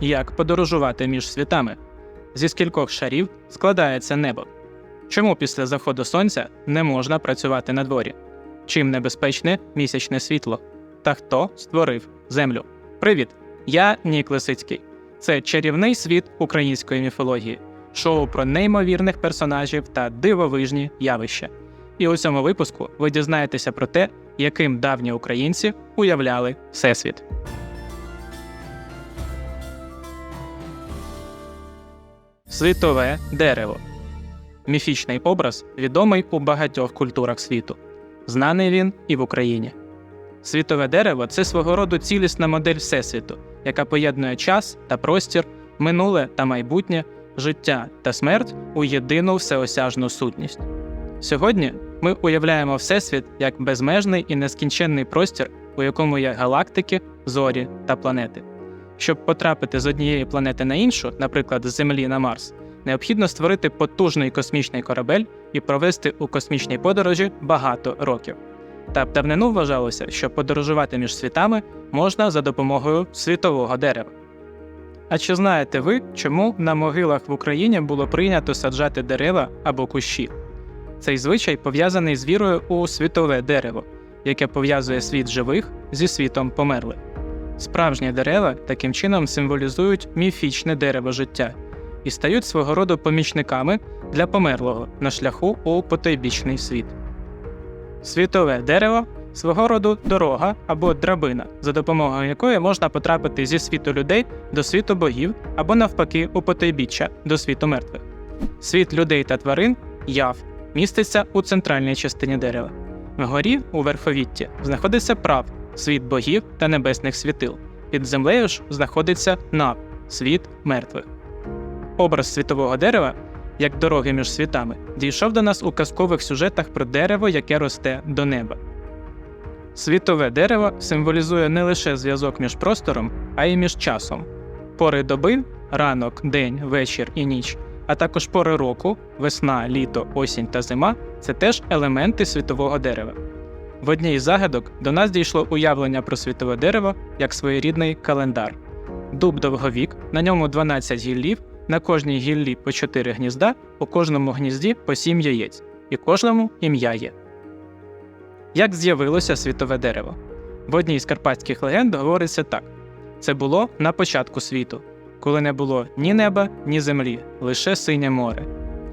Як подорожувати між світами? Зі скількох шарів складається небо? Чому після заходу сонця не можна працювати на дворі? Чим небезпечне місячне світло? Та хто створив землю? Привіт! Я Нік Лисицький. Це чарівний світ української міфології, шоу про неймовірних персонажів та дивовижні явища. І у цьому випуску ви дізнаєтеся про те, яким давні українці уявляли Всесвіт. Світове дерево. Міфічний образ відомий у багатьох культурах світу. Знаний він і в Україні. Світове дерево це свого роду цілісна модель Всесвіту, яка поєднує час та простір, минуле та майбутнє, життя та смерть у єдину всеосяжну сутність. Сьогодні ми уявляємо Всесвіт як безмежний і нескінченний простір, у якому є галактики, зорі та планети. Щоб потрапити з однієї планети на іншу, наприклад, з Землі на Марс, необхідно створити потужний космічний корабель і провести у космічній подорожі багато років. Та в давнину вважалося, що подорожувати між світами можна за допомогою світового дерева. А чи знаєте ви, чому на могилах в Україні було прийнято саджати дерева або кущі? Цей звичай пов'язаний з вірою у світове дерево, яке пов'язує світ живих зі світом померлих. Справжні дерева таким чином символізують міфічне дерево життя і стають свого роду помічниками для померлого на шляху у потойбічний світ. Світове дерево свого роду дорога або драбина, за допомогою якої можна потрапити зі світу людей до світу богів або навпаки у потойбіччя до світу мертвих. Світ людей та тварин яв міститься у центральній частині дерева. Вгорі, у верховітті, знаходиться прав, світ богів та небесних світил. Під землею ж знаходиться нав, світ мертвих. Образ світового дерева, як дороги між світами, дійшов до нас у казкових сюжетах про дерево, яке росте до неба. Світове дерево символізує не лише зв'язок між простором, а й між часом. Пори доби ранок, день, вечір і ніч, а також пори року весна, літо, осінь та зима це теж елементи світового дерева. В одній із загадок до нас дійшло уявлення про світове дерево як своєрідний календар. Дуб довговік, на ньому 12 гіллів, на кожній гіллі по 4 гнізда, у кожному гнізді по 7 яєць, і кожному ім'я є. Як з'явилося світове дерево? В одній з карпатських легенд говориться так: це було на початку світу, коли не було ні неба, ні землі, лише синє море.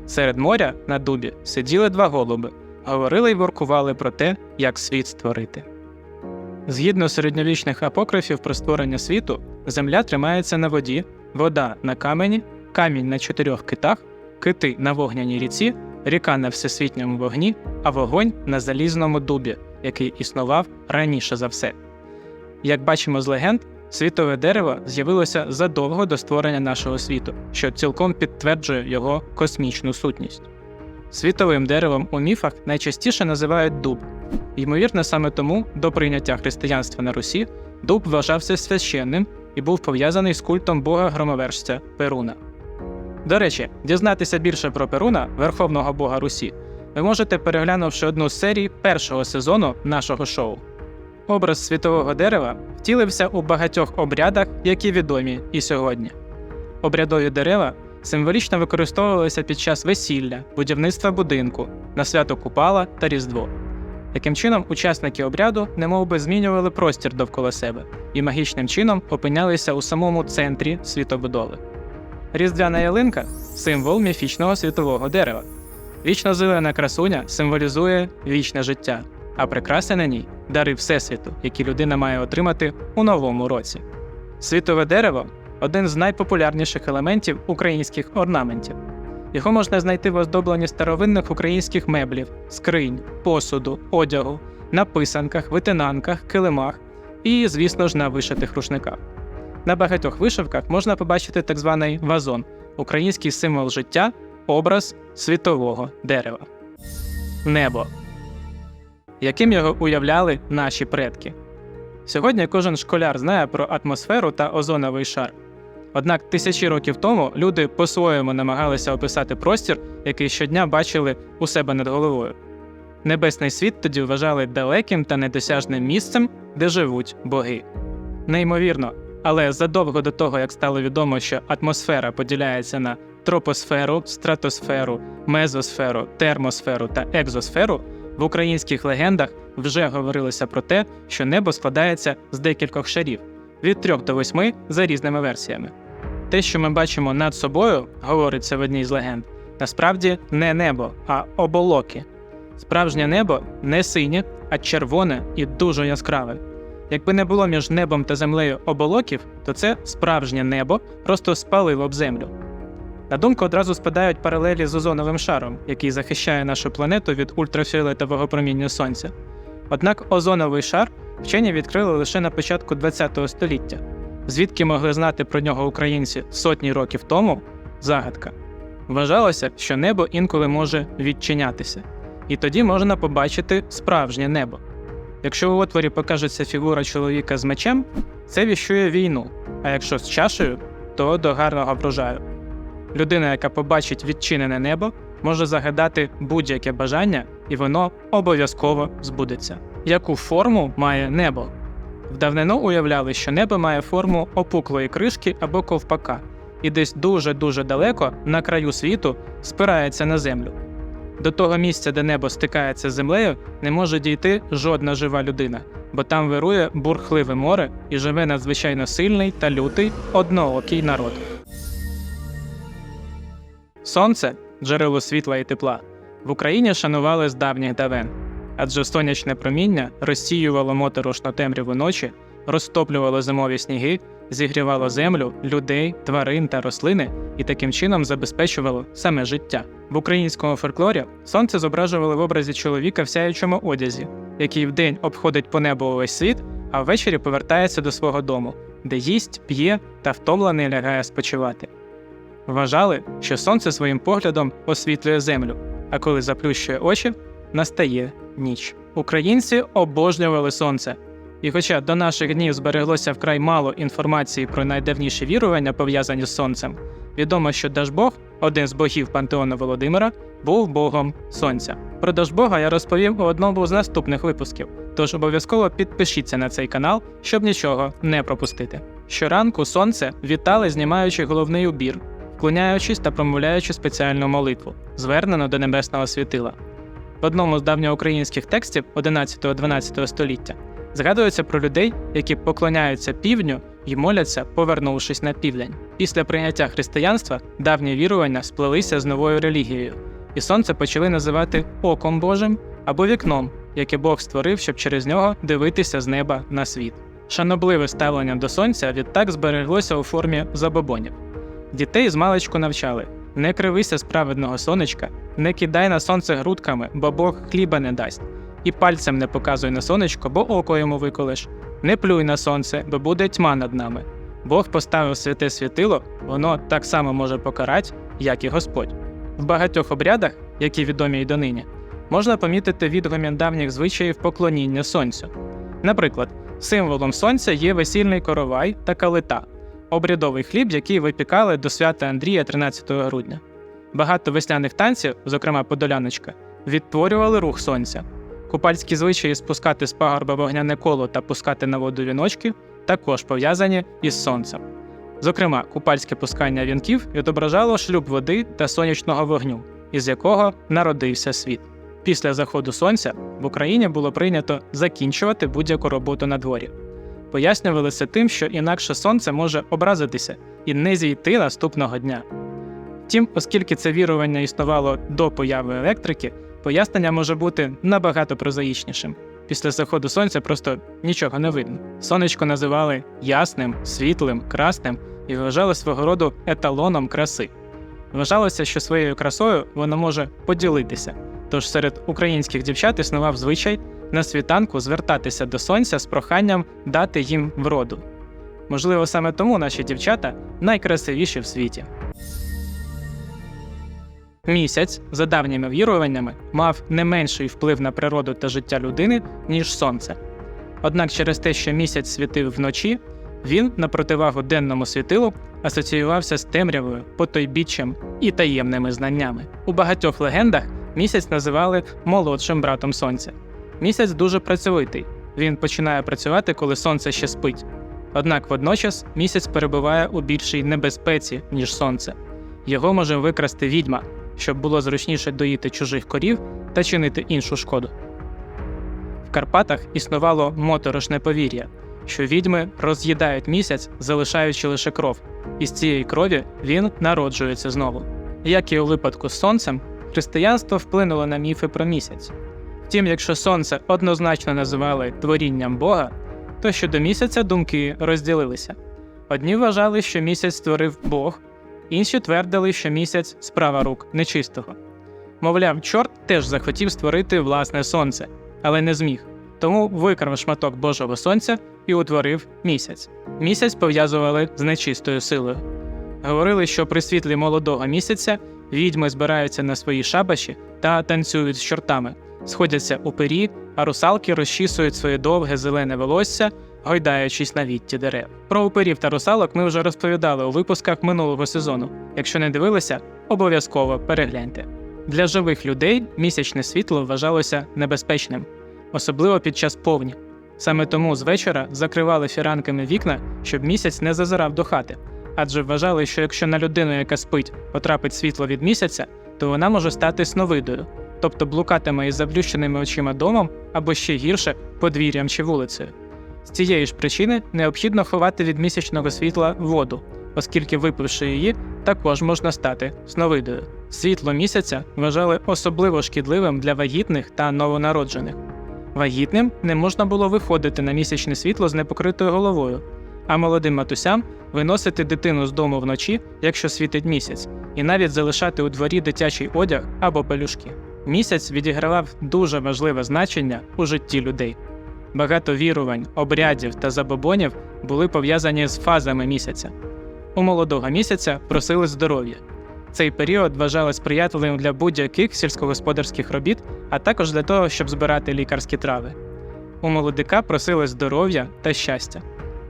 Серед моря на дубі сиділи два голуби, говорили й воркували про те, як світ створити. Згідно середньовічних апокрифів про створення світу, земля тримається на воді, вода на камені, камінь на чотирьох китах, кити на вогняній ріці, ріка на всесвітньому вогні, а вогонь на залізному дубі, який існував раніше за все. Як бачимо з легенд, світове дерево з'явилося задовго до створення нашого світу, що цілком підтверджує його космічну сутність. Світовим деревом у міфах найчастіше називають дуб. Ймовірно, саме тому до прийняття християнства на Русі дуб вважався священним і був пов'язаний з культом бога громовержця Перуна. До речі, дізнатися більше про Перуна, верховного бога Русі, ви можете переглянувши одну з серій першого сезону нашого шоу. Образ світового дерева втілився у багатьох обрядах, які відомі і сьогодні. Обрядові дерева символічно використовувалися під час весілля, будівництва будинку, на свято Купала та Різдво. Таким чином, учасники обряду немовби змінювали простір довкола себе і магічним чином опинялися у самому центрі світобудови. Різдвяна ялинка символ міфічного світового дерева. Вічно-зелена красуня символізує вічне життя, а прикраси на ній дари Всесвіту, які людина має отримати у новому році. Світове дерево один з найпопулярніших елементів українських орнаментів. Його можна знайти в оздобленні старовинних українських меблів, скринь, посуду, одягу, на писанках, витинанках, килимах і, звісно ж, на вишитих рушниках. На багатьох вишивках можна побачити так званий вазон український символ життя, образ світового дерева. Небо. Яким його уявляли наші предки? Сьогодні кожен школяр знає про атмосферу та озоновий шар. Однак тисячі років тому люди по-своєму намагалися описати простір, який щодня бачили у себе над головою. Небесний світ тоді вважали далеким та недосяжним місцем, де живуть боги. Неймовірно, Але задовго до того, як стало відомо, що атмосфера поділяється на тропосферу, стратосферу, мезосферу, термосферу та екзосферу, в українських легендах вже говорилося про те, що небо складається з декількох шарів від 3 до 8 за різними версіями. Те, що ми бачимо над собою, говориться в одній з легенд, насправді не небо, а оболоки. Справжнє небо не синє, а червоне і дуже яскраве. Якби не було між небом та землею оболоків, то це справжнє небо просто спалило б землю. На думку одразу спадають паралелі з озоновим шаром, який захищає нашу планету від ультрафіолетового проміння сонця. Однак озоновий шар вчені відкрили лише на початку ХХ століття. Звідки могли знати про нього українці сотні років тому загадка. Вважалося, що небо інколи може відчинятися, і тоді можна побачити справжнє небо. Якщо у отворі покажеться фігура чоловіка з мечем, це віщує війну, а якщо з чашею, то до гарного врожаю. Людина, яка побачить відчинене небо, може загадати будь-яке бажання, і воно обов'язково збудеться. Яку форму має небо? В давнину уявляли, що небо має форму опуклої кришки або ковпака, і десь дуже-дуже далеко, на краю світу, спирається на землю. До того місця, де небо стикається з землею, не може дійти жодна жива людина, бо там вирує бурхливе море і живе надзвичайно сильний та лютий одноокий народ. Сонце джерело світла і тепла, в Україні шанували з давніх давен, адже сонячне проміння розсіювало моторошну темряву ночі, розтоплювало зимові сніги, зігрівало землю, людей, тварин та рослини і таким чином забезпечувало саме життя. В українському фольклорі сонце зображували в образі чоловіка в сяючому одязі, який вдень обходить по небу увесь світ, а ввечері повертається до свого дому, де їсть, п'є та втомлений лягає спочивати. Вважали, що сонце своїм поглядом освітлює землю, а коли заплющує очі, настає ніч. Українці обожнювали сонце. І хоча до наших днів збереглося вкрай мало інформації про найдавніші вірування, пов'язані з сонцем, відомо, що Дажбог, один з богів пантеону Володимира, був богом сонця. Про Дажбога я розповім у одному з наступних випусків, тож обов'язково підпишіться на цей канал, щоб нічого не пропустити. Щоранку сонце вітали, знімаючи головний убір, вклоняючись та промовляючи спеціальну молитву, звернену до небесного світила. В одному з давньоукраїнських текстів 11-12 століття згадується про людей, які поклоняються півдню і моляться, повернувшись на південь. Після прийняття християнства давні вірування сплелися з новою релігією, і сонце почали називати оком Божим або вікном, яке Бог створив, щоб через нього дивитися з неба на світ. Шанобливе ставлення до сонця відтак збереглося у формі забобонів. Дітей з маличку навчали: не кривися з праведного сонечка, не кидай на сонце грудками, бо Бог хліба не дасть, і пальцем не показуй на сонечко, бо око йому виколиш. Не плюй на сонце, бо буде тьма над нами. Бог поставив святе світило, воно так само може покарати, як і Господь. В багатьох обрядах, які відомі й донині, можна помітити відгомін давніх звичаїв поклоніння сонцю. Наприклад, символом сонця є весільний коровай та калита, обрядовий хліб, який випікали до свята Андрія 13 грудня. Багато весняних танців, зокрема подоляночка, відтворювали рух сонця. Купальські звичаї спускати з пагорба вогняне коло та пускати на воду віночки також пов'язані із сонцем. Зокрема, купальське пускання вінків відображало шлюб води та сонячного вогню, із якого народився світ. Після заходу сонця в Україні було прийнято закінчувати будь-яку роботу на дворі. Пояснювали тим, що інакше сонце може образитися і не зійти наступного дня. Втім, оскільки це вірування існувало до появи електрики, пояснення може бути набагато прозаїчнішим. Після заходу сонця просто нічого не видно. Сонечко називали ясним, світлим, красним і вважали свого роду еталоном краси. Вважалося, що своєю красою воно може поділитися. Тож серед українських дівчат існував звичай на світанку звертатися до сонця з проханням дати їм вроду. Можливо, саме тому наші дівчата найкрасивіші в світі. Місяць, за давніми віруваннями, мав не менший вплив на природу та життя людини, ніж сонце. Однак через те, що місяць світив вночі, він, на противагу денному світилу, асоціювався з темрявою, потойбіччям і таємними знаннями. У багатьох легендах місяць називали молодшим братом сонця. Місяць дуже працьовитий. Він починає працювати, коли сонце ще спить. Однак водночас місяць перебуває у більшій небезпеці, ніж сонце. Його може викрасти відьма, щоб було зручніше доїти чужих корів та чинити іншу шкоду. В Карпатах існувало моторошне повір'я, що відьми роз'їдають місяць, залишаючи лише кров, і з цієї крові він народжується знову. Як і у випадку з сонцем, християнство вплинуло на міфи про місяць. Втім, якщо сонце однозначно називали творінням Бога, то щодо місяця думки розділилися. Одні вважали, що місяць створив Бог, інші твердили, що місяць справа рук нечистого. Мовляв, чорт теж захотів створити власне сонце, але не зміг. Тому викрав шматок Божого сонця і утворив місяць. Місяць пов'язували з нечистою силою. Говорили, що при світлі молодого місяця відьми збираються на свої шабаші та танцюють з чортами, сходяться у пері, а русалки розчісують своє довге зелене волосся, гойдаючись на вітті дерев. Про уперів та русалок ми вже розповідали у випусках минулого сезону. Якщо не дивилися, обов'язково перегляньте. Для живих людей місячне світло вважалося небезпечним, особливо під час повні. Саме тому з вечора закривали фіранками вікна, щоб місяць не зазирав до хати, адже вважали, що якщо на людину, яка спить, потрапить світло від місяця, то вона може стати сновидою, тобто блукатиме із заплющеними очима домом або ще гірше подвір'ям чи вулицею. З цієї ж причини необхідно ховати від місячного світла воду, оскільки випивши її, також можна стати сновидою. Світло місяця вважали особливо шкідливим для вагітних та новонароджених. Вагітним не можна було виходити на місячне світло з непокритою головою, а молодим матусям виносити дитину з дому вночі, якщо світить місяць, і навіть залишати у дворі дитячий одяг або пелюшки. Місяць відігравав дуже важливе значення у житті людей. Багато вірувань, обрядів та забобонів були пов'язані з фазами місяця. У молодого місяця просили здоров'я. Цей період вважали сприятливим для будь-яких сільськогосподарських робіт, а також для того, щоб збирати лікарські трави. У молодика просили здоров'я та щастя.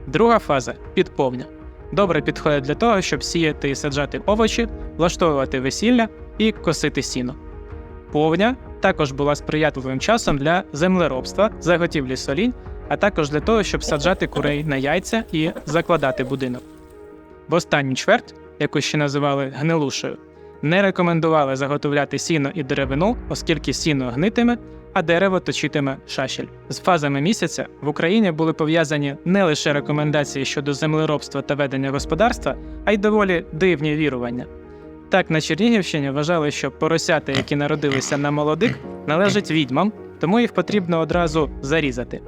Друга фаза підповня. Добре підходить для того, щоб сіяти і саджати овочі, влаштовувати весілля і косити сіно. Повня також була сприятливим часом для землеробства, заготівлі солінь, а також для того, щоб саджати курей на яйця і закладати будинок. В останню чверть, яку ще називали гнилушею, не рекомендували заготовляти сіно і деревину, оскільки сіно гнитиме, а дерево точитиме шашель. З фазами місяця в Україні були пов'язані не лише рекомендації щодо землеробства та ведення господарства, а й доволі дивні вірування. Так, на Чернігівщині вважали, що поросята, які народилися на молодик, належать відьмам, тому їх потрібно одразу зарізати.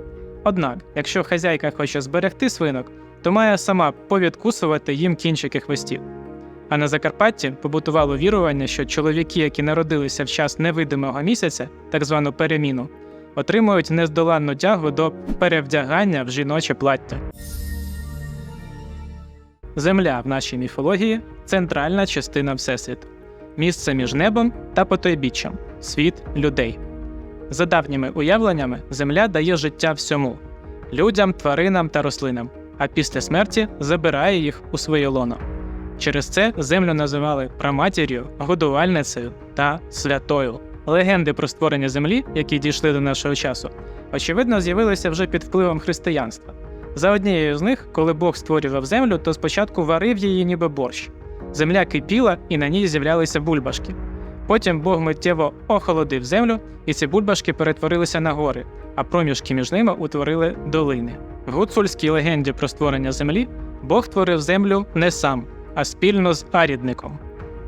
Однак, якщо хазяйка хоче зберегти свинок, то має сама повідкусувати їм кінчики хвостів. А на Закарпатті побутувало вірування, що чоловіки, які народилися в час невидимого місяця, так звану переміну, отримують нездоланну тягу до перевдягання в жіноче плаття. Земля в нашій міфології центральна частина Всесвіту, місце між небом та потойбіччям, світ людей. За давніми уявленнями, Земля дає життя всьому людям, тваринам та рослинам, а після смерті забирає їх у своє лоно. Через це землю називали праматір'ю, годувальницею та святою. Легенди про створення землі, які дійшли до нашого часу, очевидно, з'явилися вже під впливом християнства. За однією з них, коли Бог створював землю, то спочатку варив її ніби борщ. Земля кипіла і на ній з'являлися бульбашки. Потім Бог миттєво охолодив землю, і ці бульбашки перетворилися на гори, а проміжки між ними утворили долини. В гуцульській легенді про створення землі Бог творив землю не сам, а спільно з арідником.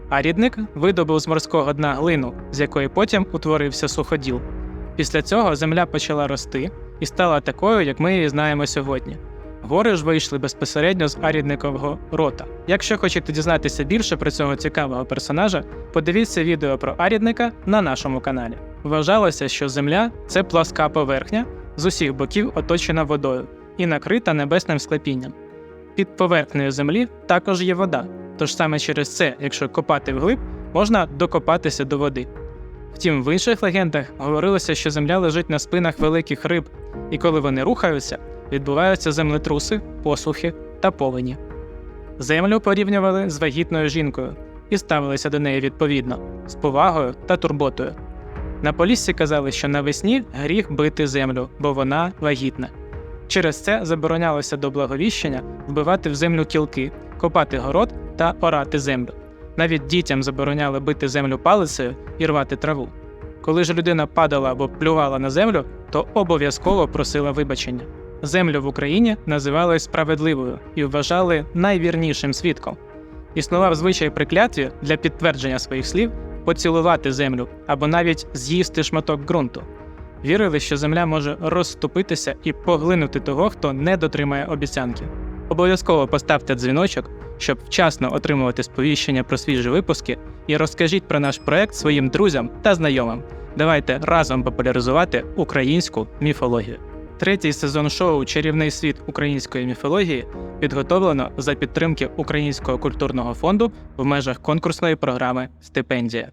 Арідник видобув з морського дна глину, з якої потім утворився суходіл. Після цього земля почала рости і стала такою, як ми її знаємо сьогодні. Гори ж вийшли безпосередньо з арідникового рота. Якщо хочете дізнатися більше про цього цікавого персонажа, подивіться відео про арідника на нашому каналі. Вважалося, що земля це пласка поверхня, з усіх боків оточена водою і накрита небесним склепінням. Під поверхнею землі також є вода, тож саме через це, якщо копати вглиб, можна докопатися до води. Втім, в інших легендах говорилося, що земля лежить на спинах великих риб, і коли вони рухаються, відбуваються землетруси, посухи та повені. Землю порівнювали з вагітною жінкою і ставилися до неї відповідно, з повагою та турботою. На Поліссі казали, що навесні гріх бити землю, бо вона вагітна. Через це заборонялося до благовіщення вбивати в землю кілки, копати город та орати землю. Навіть дітям забороняли бити землю палицею і рвати траву. Коли ж людина падала або плювала на землю, то обов'язково просила вибачення. Землю в Україні називали справедливою і вважали найвірнішим свідком. Існував звичай приклятві для підтвердження своїх слів поцілувати землю або навіть з'їсти шматок ґрунту. Вірили, що земля може розступитися і поглинути того, хто не дотримає обіцянки. Обов'язково поставте дзвіночок, щоб вчасно отримувати сповіщення про свіжі випуски, і розкажіть про наш проект своїм друзям та знайомим. Давайте разом популяризувати українську міфологію. Третій сезон шоу Чарівний світ української міфології підготовлено за підтримки Українського культурного фонду в межах конкурсної програми Стипендія.